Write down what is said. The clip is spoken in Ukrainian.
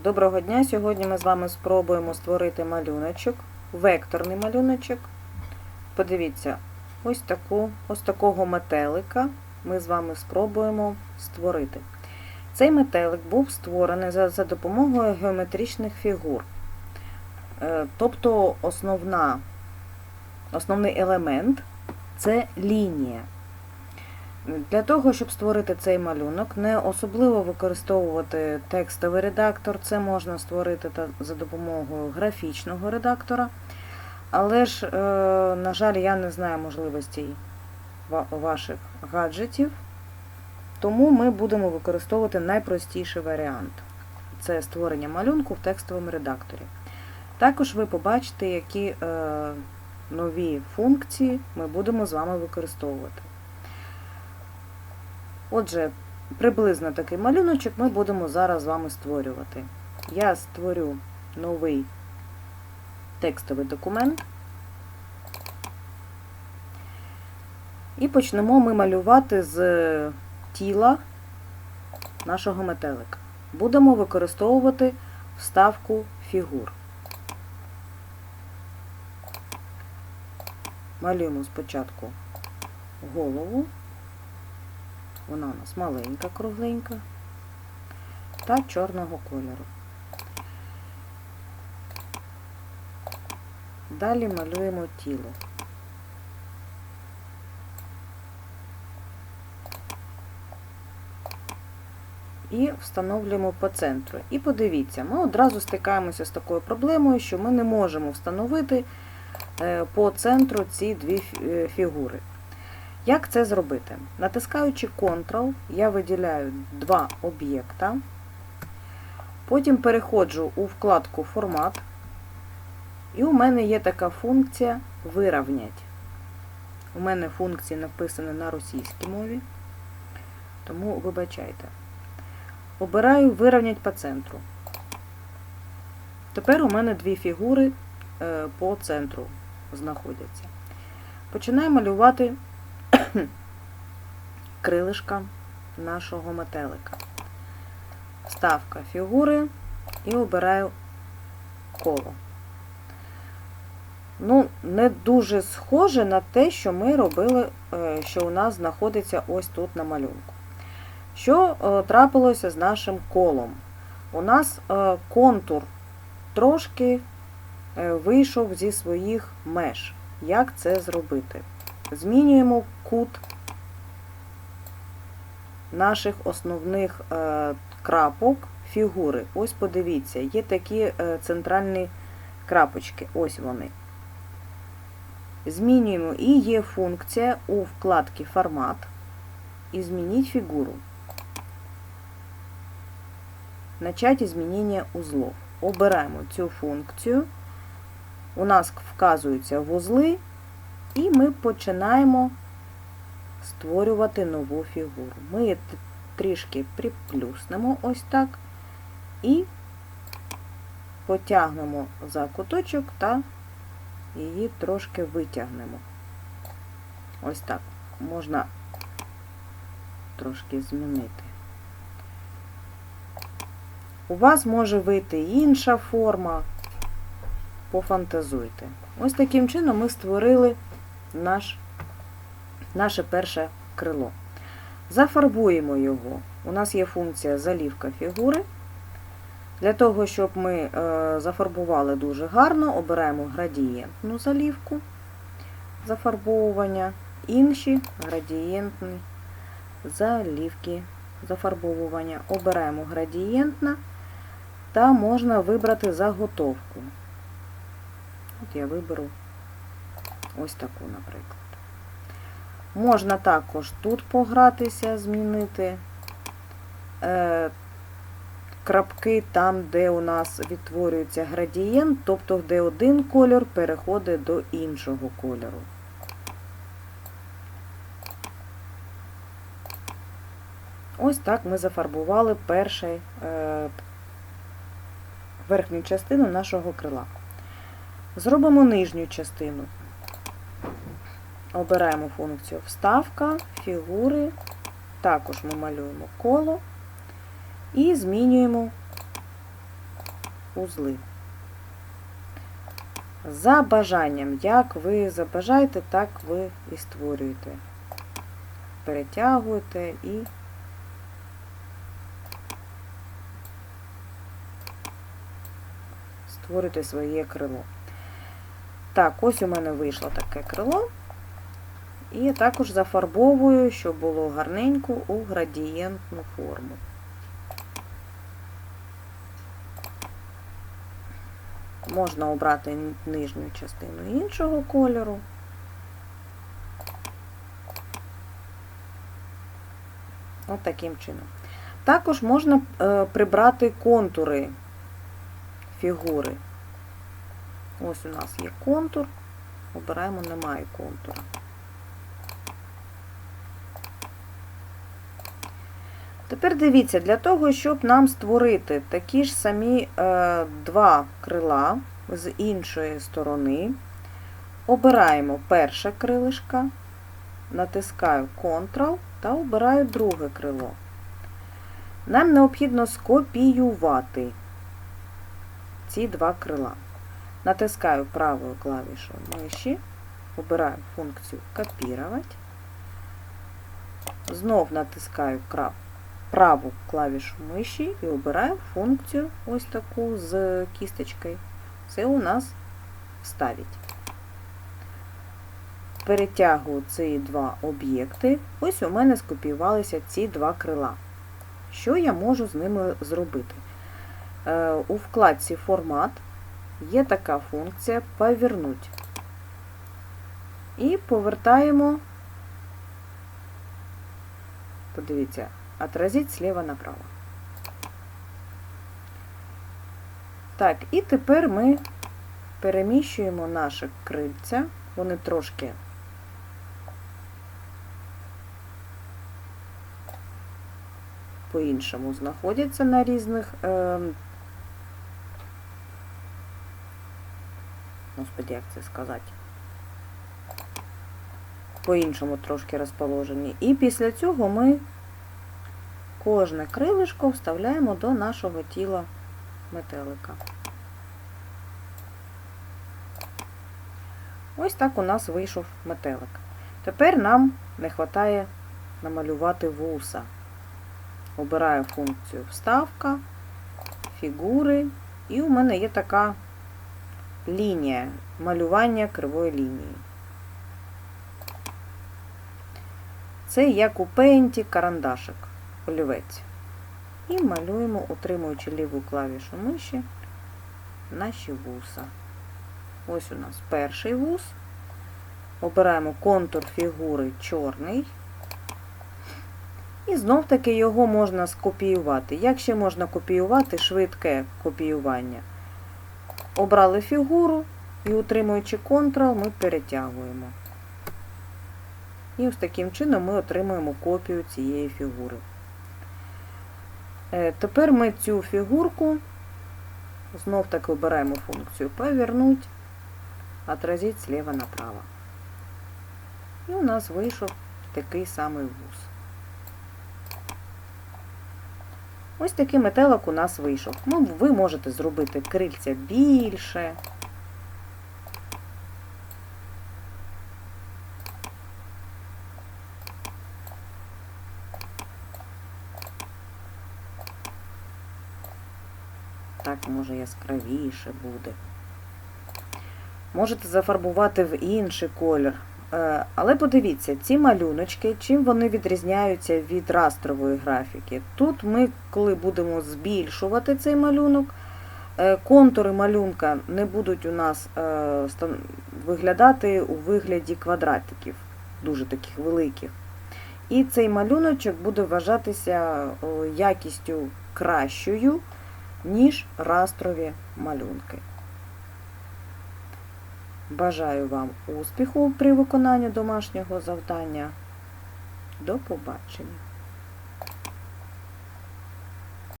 Доброго дня! Сьогодні ми з вами спробуємо створити малюночок, векторний малюночок. Подивіться, ось, таку, ось такого метелика ми з вами спробуємо створити. Цей метелик був створений за, за допомогою геометричних фігур. Е, Тобто основна, основний елемент це лінія. Для того, щоб створити цей малюнок, не особливо використовувати текстовий редактор, це можна створити за допомогою графічного редактора. Але ж, е, на жаль, я не знаю можливостей ваших гаджетів, тому ми будемо використовувати найпростіший варіант це створення малюнку в текстовому редакторі. Також ви побачите, які е, нові функції ми будемо з вами використовувати. Отже, приблизно такий малюночок ми будемо зараз з вами створювати. Я створю новий текстовий документ. І почнемо ми малювати з тіла нашого метелика. Будемо використовувати вставку фігур. Малюємо спочатку голову. Вона у нас маленька, кругленька та чорного кольору. Далі малюємо тіло. І встановлюємо по центру. І подивіться, ми одразу стикаємося з такою проблемою, що ми не можемо встановити е, по центру ці дві е, фігури. Як це зробити? Натискаючи Ctrl, я виділяю два об'єкта, потім переходжу у вкладку Формат, і у мене є така функція Вирівнять. У мене функції написані на російській мові, тому вибачайте. Обираю Вирівнять по центру. Тепер у мене дві фігури е, по центру знаходяться. Починаю малювати крилишка нашого метелика. Ставка фігури і обираю коло. Ну, не дуже схоже на те, що ми робили, е, що у нас знаходиться ось тут на малюнку. Що е, трапилося з нашим колом? У нас е, контур трошки вийшов зі своїх меж. Як це зробити? Змінюємо кут наших основних е, крапок фігури. Ось подивіться, є такі е, центральні крапочки, ось вони. Змінюємо і є функція у вкладці Формат і змініть фігуру. Начать змінення узлов. Обираємо цю функцію. У нас вказуються вузли, і ми починаємо створювати нову фігуру. Ми її трішки приплюснемо ось так і потягнемо за куточок та її трошки витягнемо. Ось так. Можна трошки змінити. У вас може вийти інша форма. Пофантазуйте. Ось таким чином ми створили наш, наше перше крило. Зафарбуємо його. У нас є функція залівка фігури. Для того, щоб ми е, зафарбували дуже гарно, обираємо градієнтну залівку зафарбовування, інші градієнтні залівки зафарбовування. Обираємо градієнтна та можна вибрати заготовку. От я виберу ось таку, наприклад. Можна також тут погратися, змінити е, крапки там, де у нас відтворюється градієнт, тобто де один кольор переходить до іншого кольору. Ось так ми зафарбували перший, е, верхню частину нашого крила. Зробимо нижню частину. Обираємо функцію вставка, фігури, також ми малюємо коло і змінюємо узли. За бажанням, як ви забажаєте, так ви і створюєте. Перетягуєте і створюєте своє крило. Так, ось у мене вийшло таке крило. І також зафарбовую, щоб було гарненько у градієнтну форму. Можна обрати нижню частину іншого кольору. От таким чином. Також можна е, прибрати контури фігури. Ось у нас є контур. Обираємо, немає контура. Тепер дивіться, для того, щоб нам створити такі ж самі е, два крила з іншої сторони, обираємо перше крилишко, натискаю Ctrl та обираю друге крило. Нам необхідно скопіювати ці два крила. Натискаю правою клавішою миші, обираю функцію Копірувати. Знов натискаю праву клавішу миші і обираю функцію ось таку з кісточкою. Це у нас вставить. Перетягую ці два об'єкти. Ось у мене скопіювалися ці два крила. Що я можу з ними зробити? Е, у вкладці Формат є така функція Повернуть. І повертаємо, подивіться, отразить слева направо. Так, і тепер ми переміщуємо наші крильця, вони трошки по-іншому знаходяться на різних, е, господи, як це сказати, по-іншому трошки розположені. І після цього ми кожне крилишко вставляємо до нашого тіла метелика. Ось так у нас вийшов метелик. Тепер нам не вистачає намалювати вуса. Обираю функцію вставка, фігури, і у мене є така лінія малювання кривої лінії. Це як у пейнті карандашик, олівець. І малюємо, утримуючи ліву клавішу миші, наші вуса. Ось у нас перший вус. Обираємо контур фігури чорний. І знов таки його можна скопіювати. Як ще можна копіювати швидке копіювання? Обрали фігуру і, утримуючи Ctrl, ми перетягуємо. І ось таким чином ми отримуємо копію цієї фігури. Е, тепер ми цю фігурку знов таки обираємо функцію повернуть, отразить слева направо. І у нас вийшов такий самий вуз. Ось такий метелик у нас вийшов. Ну, ви можете зробити крильця більше. Так, може, яскравіше буде. Можете зафарбувати в інший колір. Е, але подивіться, ці малюночки, чим вони відрізняються від растрової графіки. Тут ми, коли будемо збільшувати цей малюнок, е, контури малюнка не будуть у нас е, виглядати у вигляді квадратиків, дуже таких великих. І цей малюночок буде вважатися якістю кращою, ніж растрові малюнки. Бажаю вам успіху при виконанні домашнього завдання. До побачення!